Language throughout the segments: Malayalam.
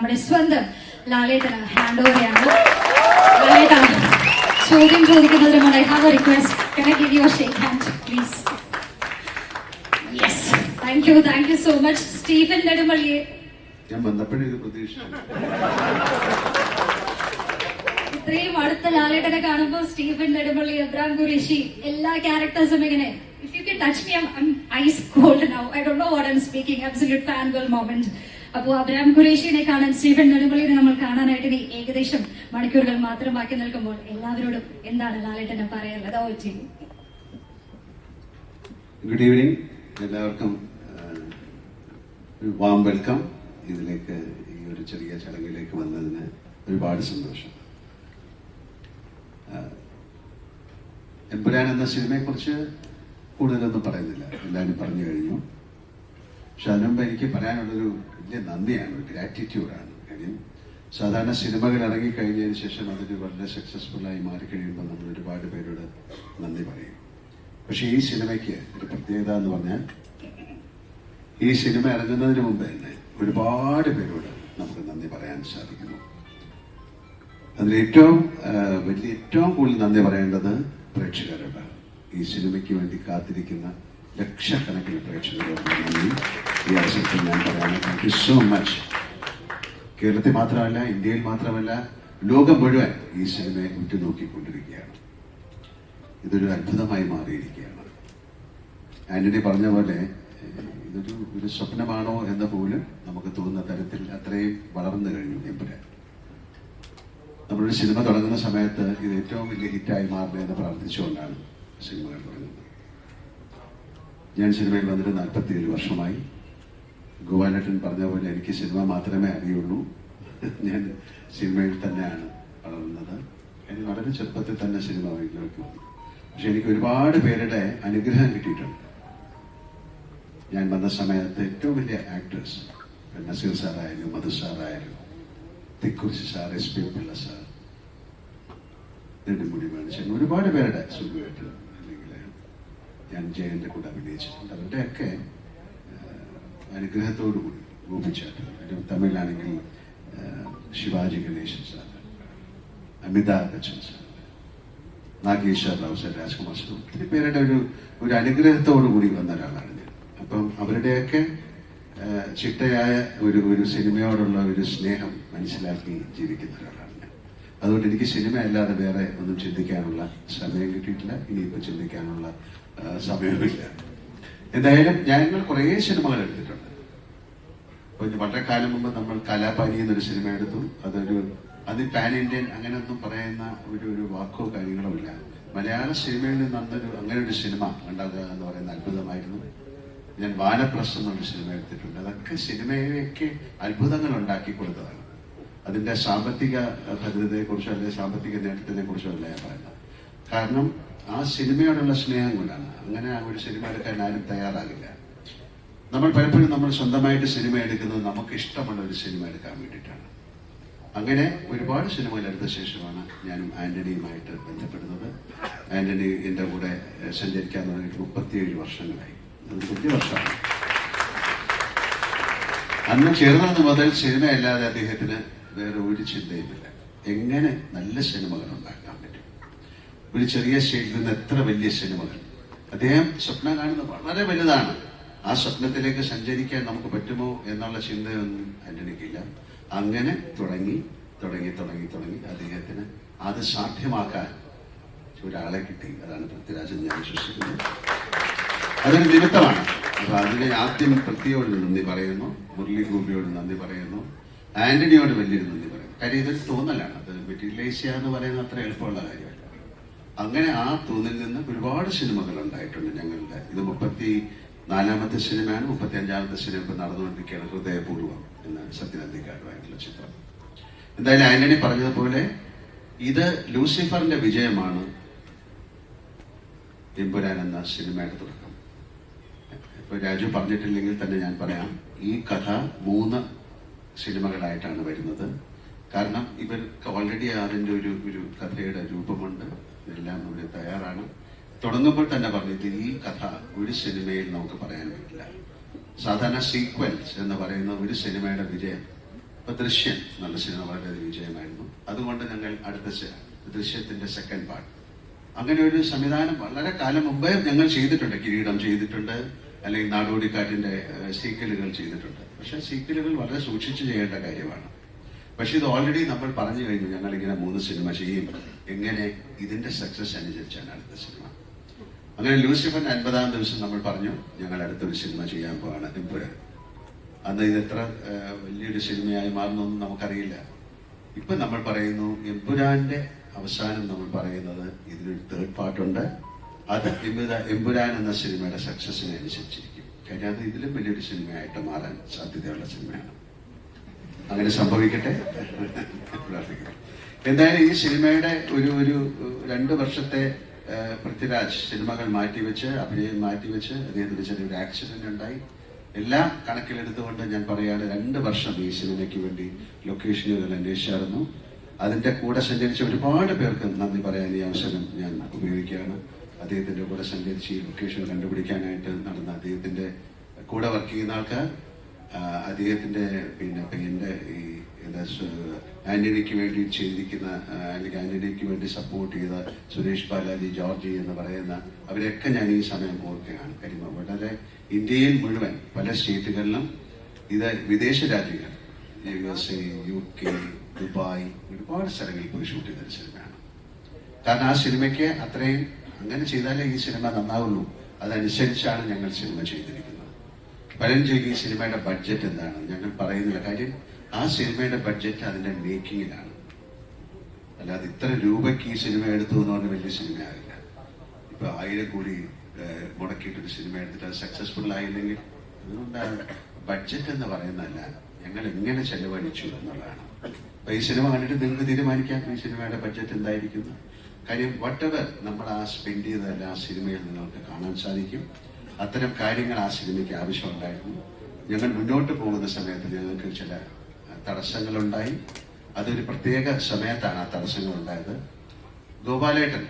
നമ്മുടെ സ്വന്തം ലാലേട്ടന് ഹാൻഡ് ഓവർ ചെയ്യാണ് ലാലേട്ട ചോദ്യം ചോദിക്കുന്നതിന് മുന്നേ have a request can I give you a shake hand please yes thank you thank you so much Stephen നെടുമള്ളിയെ ഞാൻ വന്നപ്പോഴേ ഇത് പ്രതീക്ഷിച്ചു. ഇത്രയും അടുത്ത ലാലേട്ടനെ കാണുമ്പോൾ സ്റ്റീഫൻ നെടുമ്പള്ളി എബ്രാം ഖുറേഷി എല്ലാ ക്യാരക്ടേഴ്സും ഇങ്ങനെ if you K touch me I ice cold now I do know what I'm speaking absolute fan girl moment അപ്പോൾ അബ്രാം ഖുരേഷിനെ കാണാൻ സ്റ്റീഫൻ നെടുമ്പള്ളിനെ നമ്മൾ കാണാനായിട്ട് ഇനി ഏകദേശം മണിക്കൂറുകൾ മാത്രം ബാക്കി നിൽക്കുമ്പോൾ എല്ലാവരോടും എന്താണ് ലാലേട്ടനെ പറയാനുള്ളത്? ഓ ചെയ്യും ഗുഡ് ഈവനിങ് എല്ലാവർക്കും വാം വെൽക്കം ഇതിലേക്ക് ഈ ഒരു ചെറിയ ചടങ്ങിലേക്ക് വന്നതിന് ഒരുപാട് സന്തോഷം. എമ്പുരാൻ എന്ന സിനിമയെക്കുറിച്ച് കൂടുതലൊന്നും പറയുന്നില്ല. എല്ലാവരും പറഞ്ഞു കഴിഞ്ഞു. പക്ഷെ അതിനുമുമ്പ് എനിക്ക് പറയാനുള്ളൊരു വലിയ നന്ദിയാണ് ഒരു ഗ്രാറ്റിറ്റ്യൂഡാണ് കാര്യം സാധാരണ സിനിമകൾ ഇറങ്ങിക്കഴിഞ്ഞതിന് ശേഷം അതൊരു വളരെ സക്സസ്ഫുള്ളായി മാറിക്കഴിയുമ്പോൾ നമ്മൾ ഒരുപാട് പേരോട് നന്ദി പറയും. പക്ഷേ ഈ സിനിമയ്ക്ക് ഒരു പ്രത്യേകത എന്ന് പറഞ്ഞാൽ ഈ സിനിമ ഇറങ്ങുന്നതിന് മുമ്പ് തന്നെ ഒരുപാട് പേരോട് നമുക്ക് നന്ദി പറയാൻ സാധിക്കുന്നു. അതിൽ ഏറ്റവും വലിയ ഏറ്റവും കൂടുതൽ നന്ദി പറയേണ്ടത് പ്രേക്ഷകരോടാണ്. ഈ സിനിമയ്ക്ക് വേണ്ടി കാത്തിരിക്കുന്ന ലക്ഷക്കണക്കിന് പ്രേക്ഷകരോട് നന്ദി ഈ അവസരത്തിൽ ഞാൻ പറയാണ് താങ്ക് യു സോ മച്ച് കേരളത്തിൽ മാത്രമല്ല ഇന്ത്യയിൽ മാത്രമല്ല ലോകം മുഴുവൻ ഈ സിനിമയെ ഉറ്റുനോക്കിക്കൊണ്ടിരിക്കുകയാണ്. ഇതൊരു അത്ഭുതമായി മാറിയിരിക്കുകയാണ്. ആന്റണി പറഞ്ഞ പോലെ ഇതൊരു ഒരു സ്വപ്നമാണോ എന്ന് പോലും നമുക്ക് തോന്നുന്ന തരത്തിൽ അത്രയും വളർന്നു കഴിഞ്ഞു എമ്പുരാൻ. നമ്മളൊരു സിനിമ തുടങ്ങുന്ന സമയത്ത് ഇത് ഏറ്റവും വലിയ ഹിറ്റായി മാറണേ എന്ന് പ്രാർത്ഥിച്ചുകൊണ്ടാണ് സിനിമകൾ തുടങ്ങുന്നത്. ഞാൻ സിനിമയിൽ വന്നിട്ട് നാൽപ്പത്തിയേഴ് വർഷമായി. ഗോപാലട്ടൻ പറഞ്ഞ പോലെ എനിക്ക് സിനിമ മാത്രമേ അറിയുള്ളൂ. ഞാൻ സിനിമയിൽ തന്നെയാണ് വളർന്നത്. എനിക്ക് വളരെ ചെറുപ്പത്തിൽ തന്നെ സിനിമ വീട്ടിലേക്ക് വന്നു. പക്ഷെ എനിക്ക് ഒരുപാട് പേരുടെ അനുഗ്രഹം കിട്ടിയിട്ടുണ്ട്. ഞാൻ വന്ന സമയത്ത് ഏറ്റവും വലിയ ആക്ട്രസ് നസീർ സാറായാലും Madhu സാറായാലും Thikkurissy sir S P Pillai sir Nedumudi മേടിച്ചു ഒരുപാട് പേരുടെ സുഖമായിട്ട് ഞാൻ ജയന്റെ കൂടെ അഭിനയിച്ചിട്ടുണ്ട്. അവരുടെയൊക്കെ അനുഗ്രഹത്തോടു കൂടി ഗോപിച്ചാട്ടൻ തമിഴിലാണെങ്കിൽ Sivaji Ganesan sir Amitabh Bachchan sir Nageshwar Rao sir Rajkumar sir ഒത്തിരി പേരുടെ ഒരു ഒരു അനുഗ്രഹത്തോടു കൂടി വന്ന ഒരാളാണ് ഞാൻ. അപ്പം അവരുടെയൊക്കെ ചിട്ടയായ ഒരു ഒരു സിനിമയോടുള്ള ഒരു സ്നേഹം മനസ്സിലാക്കി ജീവിക്കുന്ന ഒരാളാണ് ഞാൻ. അതുകൊണ്ട് എനിക്ക് സിനിമ അല്ലാതെ വേറെ ഒന്നും ചിന്തിക്കാനുള്ള സമയം കിട്ടിയിട്ടില്ല. ഇനിയിപ്പോൾ ചിന്തിക്കാനുള്ള സമയമില്ല. എന്തായാലും ഞങ്ങൾ കുറേ സിനിമകൾ എടുത്തിട്ടുണ്ട്. ഇത് വളരെ കാലം മുമ്പ് നമ്മൾ കലാപാനി എന്നൊരു സിനിമ എടുത്തു. അതൊരു അത് പാൻ ഇന്ത്യൻ അങ്ങനെയൊന്നും പറയുന്ന ഒരു ഒരു വാക്കോ കാര്യങ്ങളോ ഇല്ല. മലയാള സിനിമയിൽ നിന്ന് അന്നൊരു അങ്ങനെ ഒരു സിനിമ ഉണ്ടാകുക എന്ന് പറയുന്ന അത്ഭുതമായിരുന്നു. ഞാൻ വാനപ്രസ് എന്നൊരു സിനിമ എടുത്തിട്ടുണ്ട്. അതൊക്കെ സിനിമയൊക്കെ അത്ഭുതങ്ങൾ ഉണ്ടാക്കി കൊടുത്തതാണ്. അതിന്റെ സാമ്പത്തിക ഭദ്രതയെക്കുറിച്ചോ അല്ലെങ്കിൽ സാമ്പത്തിക നേട്ടത്തിനെ കുറിച്ചോ അല്ല ഞാൻ പറയുന്നത്. കാരണം ആ സിനിമയോടുള്ള സ്നേഹം കൊണ്ടാണ്. അങ്ങനെ ഒരു സിനിമ എടുക്കാൻ ആരും തയ്യാറാകില്ല. നമ്മൾ പലപ്പോഴും നമ്മൾ സ്വന്തമായിട്ട് സിനിമ എടുക്കുന്നത് നമുക്ക് ഇഷ്ടമുള്ള ഒരു സിനിമ എടുക്കാൻ വേണ്ടിയിട്ടാണ്. അങ്ങനെ ഒരുപാട് സിനിമകൾ എടുത്ത ശേഷമാണ് ഞാനും ആന്റണിയുമായിട്ട് ബന്ധപ്പെടുന്നത്. ആന്റണി എന്റെ കൂടെ സഞ്ചരിക്കാൻ തുടങ്ങിയിട്ട് മുപ്പത്തിയേഴ് വർഷങ്ങളായി. അത് വലിയ വർഷമാണ്. അന്ന് ചേർന്നത് മുതൽ സിനിമയല്ലാതെ അദ്ദേഹത്തിന് വേറെ ഒരു ചിന്തയുമില്ല. എങ്ങനെ നല്ല സിനിമകൾ ഉണ്ടാക്കാൻ പറ്റും ഒരു ചെറിയ സ്റ്റേജിൽ നിന്ന് എത്ര വലിയ സിനിമകൾ അദ്ദേഹം സ്വപ്നം കാണുന്നത് വളരെ വലുതാണ്. ആ സ്വപ്നത്തിലേക്ക് സഞ്ചരിക്കാൻ നമുക്ക് പറ്റുമോ എന്നുള്ള ചിന്തയൊന്നും ആന്റണിക്കില്ല. അങ്ങനെ തുടങ്ങി തുടങ്ങി തുടങ്ങി തുടങ്ങി അദ്ദേഹത്തിന് അത് സാധ്യമാക്കാൻ ഒരാളെ കിട്ടി. അതാണ് പൃഥ്വിരാജൻ ഞാൻ വിശ്വസിക്കുന്നത്. അതൊരു നിമിത്തമാണ്. അപ്പൊ അതിനെ ആദ്യം പൃഥ്വിയോട് നന്ദി പറയുന്നു മുരളി ഗോപിയോട് നന്ദി പറയുന്നു ആന്റണിയോട് വലിയൊരു നന്ദി പറയുന്നു. കാര്യം ഇതൊരു തോന്നലാണ്. അത് മെറ്റീരിയലൈസ് ചെയ്യുക എന്ന് പറയുന്നത് അത്ര എളുപ്പമുള്ള കാര്യമല്ല. അങ്ങനെ ആ തൂന്നിൽ നിന്ന് ഒരുപാട് സിനിമകൾ ഉണ്ടായിട്ടുണ്ട് ഞങ്ങളുടെ. ഇത് മുപ്പത്തി നാലാമത്തെ സിനിമയാണ് മുപ്പത്തി അഞ്ചാമത്തെ സിനിമ ഇപ്പൊ നടന്നുകൊണ്ടിരിക്കുകയാണ് ഹൃദയപൂർവം എന്ന സത്യനന്ദിക്കാരുമായിട്ടുള്ള ചിത്രം. എന്തായാലും ആന്റണി പറഞ്ഞതുപോലെ ഇത് ലൂസിഫറിന്റെ വിജയമാണ്. എമ്പുരാൻ എന്ന സിനിമയുടെ തുടക്കം. ഇപ്പൊ രാജു പറഞ്ഞിട്ടില്ലെങ്കിൽ തന്നെ ഞാൻ പറയാം. ഈ കഥ മൂന്ന് സിനിമകളായിട്ടാണ് വരുന്നത്. കാരണം ഇവർക്ക് ഓൾറെഡി അതിന്റെ ഒരു ഒരു കഥയുടെ രൂപമുണ്ട്. ഇതെല്ലാം ഇവിടെ തയ്യാറാണ്. തുടങ്ങുമ്പോൾ തന്നെ പറഞ്ഞത് ഈ കഥ ഒരു സിനിമയിൽ നമുക്ക് പറയാൻ പറ്റില്ല. സാധാരണ സീക്വൻസ് എന്ന് പറയുന്ന ഒരു സിനിമയുടെ വിജയം ഇപ്പൊ ദൃശ്യം നല്ല സിനിമ വളരെയധികം വിജയമായിരുന്നു. അതുകൊണ്ട് ഞങ്ങൾ അടുത്ത ദൃശ്യത്തിന്റെ സെക്കൻഡ് പാർട്ട് അങ്ങനെ ഒരു സംവിധാനം വളരെ കാലം മുമ്പേ ഞങ്ങൾ ചെയ്തിട്ടുണ്ട് കിരീടം ചെയ്തിട്ടുണ്ട് അല്ലെങ്കിൽ നാടോടിക്കാറ്റിന്റെ സീക്വലുകൾ ചെയ്തിട്ടുണ്ട്. പക്ഷെ സീക്വലുകൾ വളരെ സൂക്ഷിച്ചു ചെയ്യേണ്ട കാര്യമാണ്. പക്ഷെ ഇത് ഓൾറെഡി നമ്മൾ പറഞ്ഞു കഴിഞ്ഞു ഞങ്ങൾ ഇങ്ങനെ മൂന്ന് സിനിമ ചെയ്യും എങ്ങനെ ഇതിന്റെ സക്സസ് അനുസരിച്ചാണ് അടുത്ത സിനിമ അങ്ങനെ ലൂസിഫൻ അൻപതാം ദിവസം നമ്മൾ പറഞ്ഞു ഞങ്ങൾ അടുത്തൊരു സിനിമ ചെയ്യാൻ പോവാണ്. എമ്പുരാൻ അന്ന് ഇത് എത്ര വലിയൊരു സിനിമയായി മാറുന്നൊന്നും നമുക്കറിയില്ല. ഇപ്പൊ നമ്മൾ പറയുന്നു എംപുരാന്റെ അവസാനം നമ്മൾ പറയുന്നത് ഇതിനൊരു തേർഡ് പാർട്ടുണ്ട് അത് എമ്പുരാ- എംപുരാൻ എന്ന സിനിമയുടെ സക്സസിനെ അനുസരിച്ചിരിക്കും. കാരണം ഇതിലും വലിയൊരു സിനിമയായിട്ട് മാറാൻ സാധ്യതയുള്ള സിനിമയാണ് അങ്ങനെ സംഭവിക്കട്ടെ? എന്തായാലും ഈ സിനിമയുടെ ഒരു ഒരു രണ്ട് വർഷത്തെ പൃഥ്വിരാജ് സിനിമകൾ മാറ്റിവെച്ച് അഭിനയം മാറ്റിവെച്ച് അദ്ദേഹത്തിന് ചെറിയൊരു ആക്സിഡന്റ് ഉണ്ടായി. എല്ലാം കണക്കിലെടുത്തുകൊണ്ട് ഞാൻ പറയാണ് രണ്ട് വർഷം ഈ സിനിമയ്ക്ക് വേണ്ടി ലൊക്കേഷനുകൾ അന്വേഷിച്ചായിരുന്നു. അതിന്റെ കൂടെ സഞ്ചരിച്ച ഒരുപാട് പേർക്ക് നന്ദി പറയാൻ ഈ അവസരം ഞാൻ ഉപയോഗിക്കുകയാണ്. അദ്ദേഹത്തിന്റെ കൂടെ സഞ്ചരിച്ച് ഈ ലൊക്കേഷൻ കണ്ടുപിടിക്കാനായിട്ട് നടന്ന അദ്ദേഹത്തിന്റെ കൂടെ വർക്ക് ചെയ്യുന്ന ആൾക്കാർ ആ, അദ്ദേഹത്തിന്റെ പിന്നെ പയ്യന്റെ ഈ എന്താ ആന്റണിക്ക് വേണ്ടി ചെയ്തിരിക്കുന്ന അല്ലെങ്കിൽ ആന്റണിക്ക് വേണ്ടി സപ്പോർട്ട് ചെയ്ത സുരേഷ് ബാലാജി ജോർജി എന്ന് പറയുന്ന അവരെയൊക്കെ ഞാൻ ഈ സമയം ഓർക്കുകയാണ് കാര്യം വളരെ ഇന്ത്യയിൽ മുഴുവൻ പല സ്റ്റേറ്റുകളിലും ഇത് വിദേശ രാജ്യങ്ങൾ U S A U K Dubai ഒരുപാട് സ്ഥലങ്ങളിൽ പോയി ഷൂട്ട് ചെയ്തൊരു സിനിമയാണ്. കാരണം ആ സിനിമയ്ക്ക് അത്രയും അങ്ങനെ ചെയ്താലേ ഈ സിനിമ നന്നാവുള്ളൂ. അതനുസരിച്ചാണ് ഞങ്ങൾ സിനിമ ചെയ്തിരിക്കുന്നത്. ഈ സിനിമയുടെ ബഡ്ജറ്റ് എന്താണ്? ഞങ്ങൾ പറയുന്നില്ല. കാര്യം ആ സിനിമയുടെ ബഡ്ജറ്റ് അതിന്റെ മേക്കിങ്ങിലാണ് അല്ലാതെ ഇത്ര രൂപയ്ക്ക് ഈ സിനിമ എടുത്തു എന്ന് പറഞ്ഞ വലിയ സിനിമയാകില്ല ഇപ്പൊ ആയിരം കോടി മുടക്കിയിട്ടൊരു സിനിമ എടുത്തിട്ട് അത് സക്സസ്ഫുൾ ആയില്ലെങ്കിൽ അതുകൊണ്ടാണ് ബഡ്ജറ്റ് എന്ന് പറയുന്നതല്ല ഞങ്ങൾ എങ്ങനെ ചെലവഴിച്ചു എന്നുള്ളതാണ്. അപ്പൊ ഈ സിനിമ കണ്ടിട്ട് നിങ്ങൾക്ക് തീരുമാനിക്കാം. ഈ സിനിമയുടെ ബഡ്ജറ്റ് എന്തായിരിക്കുന്നു? കാര്യം വട്ടെവർ നമ്മൾ ആ സ്പെൻഡ് ചെയ്തതല്ല ആ സിനിമയിൽ നിങ്ങൾക്ക് കാണാൻ സാധിക്കും. അത്തരം കാര്യങ്ങൾ ആ സിനിമയ്ക്ക് ആവശ്യമുണ്ടായിരുന്നു. ഞങ്ങൾ മുന്നോട്ട് പോകുന്ന സമയത്ത് ഞങ്ങൾക്ക് ചില തടസ്സങ്ങളുണ്ടായി. അതൊരു പ്രത്യേക സമയത്താണ് ആ തടസ്സങ്ങൾ ഉണ്ടായത് ഗോപാലേട്ടൻ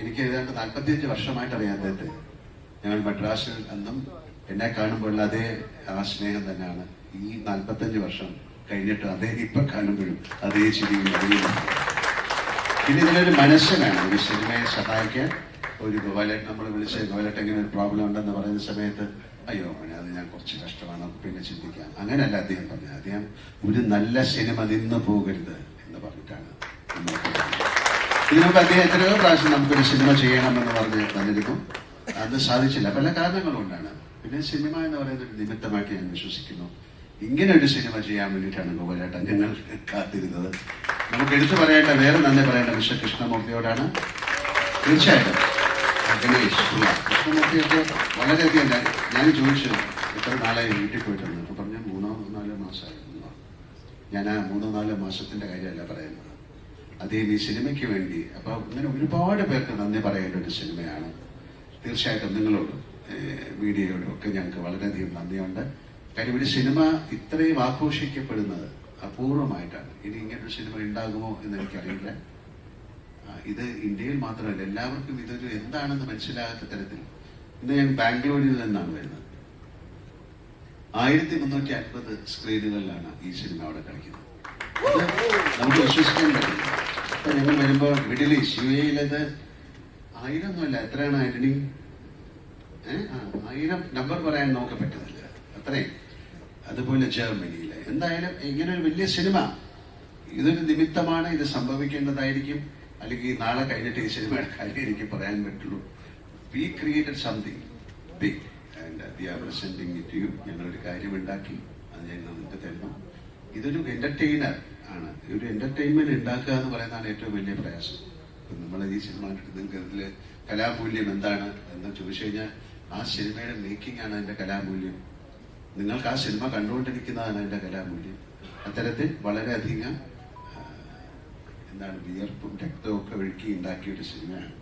എനിക്ക് ഏതാണ്ട് നാൽപ്പത്തിയഞ്ച് വർഷമായിട്ട് അറിയാൻ അദ്ദേഹത്തെ ഞങ്ങൾ മദ്രാസിൽ അന്നും എന്നെ കാണുമ്പോഴുള്ള അതേ ആ സ്നേഹം തന്നെയാണ്. ഈ നാൽപ്പത്തഞ്ച് വർഷം കഴിഞ്ഞിട്ട് അദ്ദേഹം ഇപ്പൊ കാണുമ്പോഴും അതേ ചിരിയും അതേ പിന്നെ ഇതിനൊരു മനസ്സ് വേണം ഒരു സിനിമയെ സഹായിക്കാൻ. ഒരു ഗോപാലേട്ടൻ നമ്മൾ വിളിച്ച് ഗോപാലേട്ടൻ ഇങ്ങനെ ഒരു പ്രോബ്ലം ഉണ്ടെന്ന് പറയുന്ന സമയത്ത് അയ്യോ മോനെ അത് ഞാൻ കുറച്ച് കഷ്ടമാണ് പിന്നെ ചിന്തിക്കാം. അങ്ങനെയല്ല അദ്ദേഹം പറഞ്ഞത്. അദ്ദേഹം ഒരു നല്ല സിനിമ നിന്ന് പോകരുത് എന്ന് പറഞ്ഞിട്ടാണ് ഇതിനൊക്കെ അദ്ദേഹം എത്രയോ പ്രാവശ്യം നമുക്കൊരു സിനിമ ചെയ്യണമെന്ന് പറഞ്ഞ് തന്നിരിക്കും അത് സാധിച്ചില്ല. പല കാരണങ്ങൾ കൊണ്ടാണ്. പിന്നെ സിനിമ എന്ന് പറയുന്ന ഒരു നിമിത്തമായിട്ട് ഞാൻ വിശ്വസിക്കുന്നു. ഇങ്ങനെ ഒരു സിനിമ ചെയ്യാൻ വേണ്ടിയിട്ടാണ് ഗോപാലേട്ടൻ ഞങ്ങൾ കാത്തിരുന്നത്. നമുക്ക് എടുത്തു പറയേണ്ട വേറെ നന്ദി പറയേണ്ട മിസ്റ്റർ കൃഷ്ണമൂർത്തിയോടാണ് തീർച്ചയായിട്ടും. പിള്ള കൃഷ്ണമൂർത്തിയൊക്കെ വളരെയധികം ഞാൻ- ചോദിച്ചു എത്ര നാളായി വീട്ടിൽ പോയിട്ടുണ്ട്? അപ്പൊ പറഞ്ഞു മൂന്നോ നാലോ മാസമായിരുന്നു ഞാൻ ആ മൂന്നോ നാലോ മാസത്തിന്റെ കാര്യമല്ല പറയുന്നത്. അദ്ദേഹം ഈ സിനിമയ്ക്ക് വേണ്ടി. അപ്പോൾ ഇങ്ങനെ ഒരുപാട് പേർക്ക് നന്ദി പറയേണ്ട ഒരു സിനിമയാണ്. തീർച്ചയായിട്ടും നിങ്ങളോടും മീഡിയയോടും ഒക്കെ ഞങ്ങൾക്ക് വളരെയധികം നന്ദിയുണ്ട്. കാര്യം ഒരു സിനിമ ഇത്രയും ആഘോഷിക്കപ്പെടുന്നത് അപൂർവമായിട്ടാണ്. ഇനി ഇങ്ങനൊരു സിനിമ ഉണ്ടാകുമോ എന്ന് എനിക്കറിയില്ല. ഇത് ഇന്ത്യയിൽ മാത്രമല്ല എല്ലാവർക്കും ഇതൊരു എന്താണെന്ന് മനസ്സിലാകാത്ത തരത്തിൽ. ഇന്ന് ഞാൻ ബാംഗ്ലൂരിൽ നിന്നാണ് വരുന്നത്. ആയിരത്തി മുന്നൂറ്റി അൻപത് സ്ക്രീനുകളിലാണ് ഈ സിനിമ അവിടെ കളിക്കുന്നത്. നമുക്ക് വിശ്വസിക്കാൻ പറ്റില്ല. അപ്പൊ ഞങ്ങൾ വരുമ്പോൾ മിഡിൽ ഈസ്റ്റ് യു എയിലത് ആയിരം ഒന്നുമല്ല എത്രയാണ് ആന്റണി ആയിരം നമ്പർ പറയാൻ നമുക്ക് പറ്റുന്നില്ല. അത്രയും അതുപോലെ ജർമ്മനിയിൽ എന്തായാലും ഇങ്ങനെ ഒരു വലിയ സിനിമ. ഇതൊരു നിമിത്തമാണ് ഇത് സംഭവിക്കേണ്ടതായിരിക്കും. അല്ലെങ്കിൽ നാളെ കഴിഞ്ഞിട്ട് ഈ സിനിമ കാര്യം എനിക്ക് പറയാൻ പറ്റുള്ളൂ. We created something big and we are presenting it you ഞങ്ങളൊരു കാര്യം ഉണ്ടാക്കി അത് ഞാൻ നിങ്ങൾക്ക് തരുന്നു. ഇതൊരു എന്റർടൈനർ ആണ്. ഒരു എന്റർടൈൻമെന്റ് ഉണ്ടാക്കുക എന്ന് പറയുന്നതാണ് ഏറ്റവും വലിയ പ്രയാസം. ഇപ്പം നമ്മൾ ഈ സിനിമ കണ്ടിട്ട് നിങ്ങൾക്ക് കലാമൂല്യം എന്താണ് എന്ന് ചോദിച്ചു കഴിഞ്ഞാൽ ആ സിനിമയുടെ മേക്കിംഗ് ആണ് അതിന്റെ കലാമൂല്യം. നിങ്ങൾക്ക് ആ സിനിമ കണ്ടുകൊണ്ടിരിക്കുന്നതാണ് അതിന്റെ കലാമൂല്യം. അത്തരത്തിൽ വളരെയധികം എന്താണ് വിയർപ്പും രക്തവും ഒക്കെ ഒഴുക്കി ഉണ്ടാക്കിയ ഒരു സിനിമയാണ്.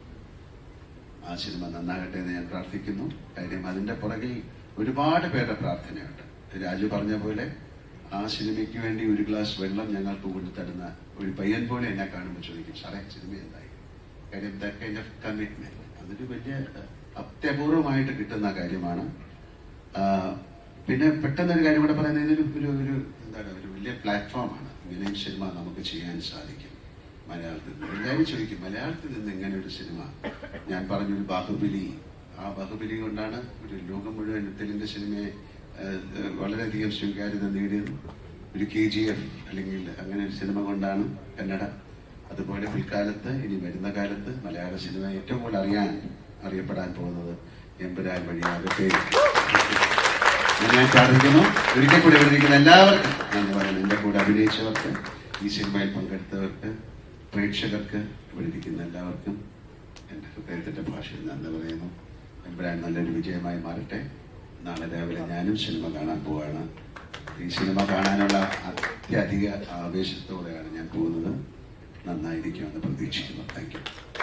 ആ സിനിമ നന്നാകട്ടെ എന്ന് ഞാൻ പ്രാർത്ഥിക്കുന്നു. കാര്യം അതിന്റെ പുറകിൽ ഒരുപാട് പേരുടെ പ്രാർത്ഥനയുണ്ട്. രാജു പറഞ്ഞ പോലെ ആ സിനിമയ്ക്ക് വേണ്ടി ഒരു ഗ്ലാസ് വെള്ളം ഞങ്ങൾക്ക് കൊണ്ടുതരുന്ന ഒരു പയ്യൻ പോലെ എന്നെ കാണുമ്പോൾ ചോദിക്കും സാറേ സിനിമ എന്തായി? കാര്യം ദ കൈൻഡ് ഓഫ് കമ്മിറ്റ്മെന്റ് അതൊരു വലിയ അത്യപൂർവമായിട്ട് കിട്ടുന്ന കാര്യമാണ്. പിന്നെ പെട്ടെന്ന് ഒരു കാര്യം കൂടെ പറയുന്നത് ഒരു ഒരു എന്താണ് ഒരു വലിയ പ്ലാറ്റ്ഫോമാണ് ഇങ്ങനെയും സിനിമ നമുക്ക് ചെയ്യാൻ സാധിക്കും. മലയാളത്തിൽ നിന്ന്. എല്ലാവരും ചോദിക്കും മലയാളത്തിൽ നിന്ന് എങ്ങനെ ഒരു സിനിമ? ഞാൻ പറഞ്ഞൊരു ബാഹുബലി. ആ ബാഹുബലി കൊണ്ടാണ് ഒരു ലോകം മുഴുവൻ തെലുങ്ക് സിനിമയെ വളരെയധികം സ്വീകാര്യത നേടിയത്. ഒരു കെ ജി എഫ് അല്ലെങ്കിൽ അങ്ങനെ ഒരു സിനിമ കൊണ്ടാണ് കന്നഡ. അതുപോലെ പിൽക്കാലത്ത് ഇനി വരുന്ന കാലത്ത് മലയാള സിനിമ ഏറ്റവും കൂടുതൽ അറിയാൻ അറിയപ്പെടാൻ പോകുന്നത് എമ്പുരാൻ വഴിയാകട്ടെ ഞാൻ പ്രാർത്ഥിക്കുന്നു. ഒരിക്കൽ കൂടി എല്ലാവർക്കും ഞാൻ പറയുന്നു. എന്റെ കൂടെ അഭിനയിച്ചവർക്ക് ഈ സിനിമയിൽ പങ്കെടുത്തവർക്ക് പ്രേക്ഷകർക്ക് ഇവിടെ ഇരിക്കുന്ന എല്ലാവർക്കും എന്റെ ഹൃദയത്തിന്റെ ഭാഷയിൽ നന്ദി പറയുന്നു. എമ്പുരാൻ നല്ലൊരു വിജയമായി മാറട്ടെ. നാളെ രാവിലെ ഞാനും സിനിമ കാണാൻ പോവാണ്. ഈ സിനിമ കാണാനുള്ള അത്യധിക ആവേശത്തോടെയാണ് ഞാൻ പോകുന്നത്. നന്നായിരിക്കുമെന്ന് പ്രതീക്ഷിക്കുന്നു. Thank you.